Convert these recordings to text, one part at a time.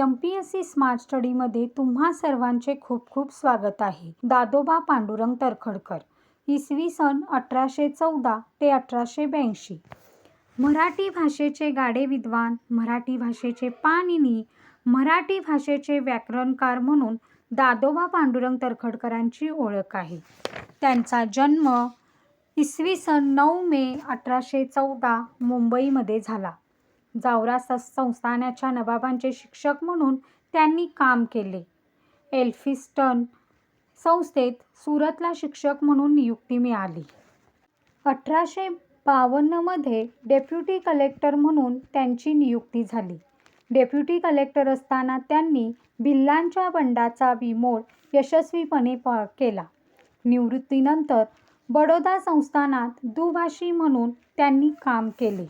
M P S C smart स्टडीमध्ये तुम्हा सर्वांचे खूप खूप स्वागत आहे. दादोबा पांडुरंग तरखडकर इसवी सन अठराशे चौदा ते अठराशे ब्याऐंशी. मराठी भाषेचे गाडे विद्वान मराठी भाषेचे पाणिनी मराठी भाषेचे व्याकरणकार म्हणून दादोबा पांडुरंग तरखडकरांची ओळख आहे. त्यांचा जन्म इसवी सन नऊ मे अठराशे चौदा मुंबईमध्ये झाला. जावरा संस्थानाच्या नवाबांचे शिक्षक म्हणून त्यांनी काम केले. एल्फिस्टन संस्थेत सुरतला शिक्षक म्हणून नियुक्ती मिळाली. अठराशे बावन्नमध्ये डेप्युटी कलेक्टर म्हणून त्यांची नियुक्ती झाली. डेप्युटी कलेक्टर असताना त्यांनी भिल्लांच्या बंडाचा विमोड यशस्वीपणे प केला. निवृत्तीनंतर बडोदा संस्थानात दुभाषी म्हणून त्यांनी काम केले.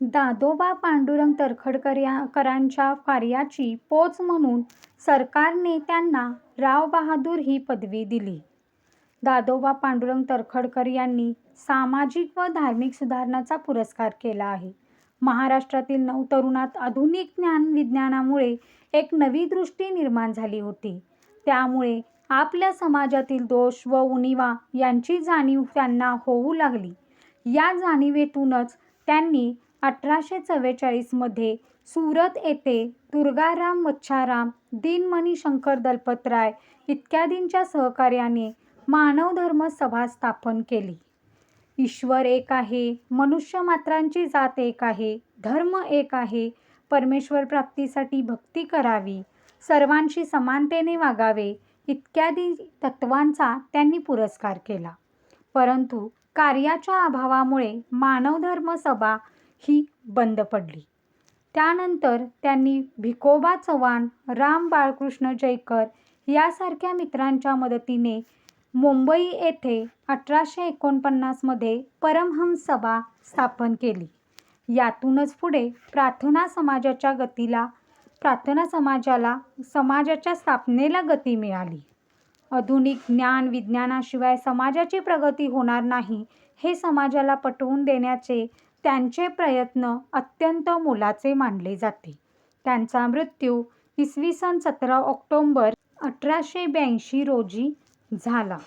दादोबा पांडुरंग तरखडकर या करांच्या कार्याची पोच म्हणून सरकारने त्यांना राव बहादूर ही पदवी दिली. दादोबा पांडुरंग तरखडकर यांनी सामाजिक व धार्मिक सुधारणाचा पुरस्कार केला आहे. महाराष्ट्रातील नऊ तरुणात आधुनिक ज्ञान विज्ञानामुळे एक नवी दृष्टी निर्माण झाली होती. त्यामुळे आपल्या समाजातील दोष व उणिवा यांची जाणीव त्यांना होऊ लागली. या जाणीवेतूनच त्यांनी अठराशे चव्वेचाळीसमध्ये सुरत येथे दुर्गाराम मच्छाराम दिनमणी शंकर दलपतराय इत्यादींच्या सहकार्याने मानवधर्म सभा स्थापन केली. ईश्वर एक आहे मनुष्य मात्रांची जात एक आहे धर्म एक आहे परमेश्वर प्राप्तीसाठी भक्ती करावी सर्वांशी समानतेने वागावे इत्यादी तत्वांचा त्यांनी पुरस्कार केला. परंतु कार्याच्या अभावामुळे मानवधर्म सभा ही बंद पडली. त्यानंतर त्यांनी भिकोबा चव्हाण राम बाळकृष्ण जयकर यासारख्या मित्रांच्या मदतीने मुंबई येथे अठराशे एकोणपन्नासमध्ये परमहंस सभा स्थापन केली. यातूनच पुढे प्रार्थना समाजाच्या गतीला प्रार्थना समाजाला समाजाच्या स्थापनेला गती मिळाली. आधुनिक ज्ञान विज्ञानाशिवाय समाजाची प्रगती होणार नाही हे समाजाला पटवून देण्याचे त्यांचे प्रयत्न अत्यंत मोलाचे मानले जाते. त्यांचा मृत्यू इसवी सन सतरा ऑक्टोंबर अठराशे ब्याऐंशी रोजी झाला.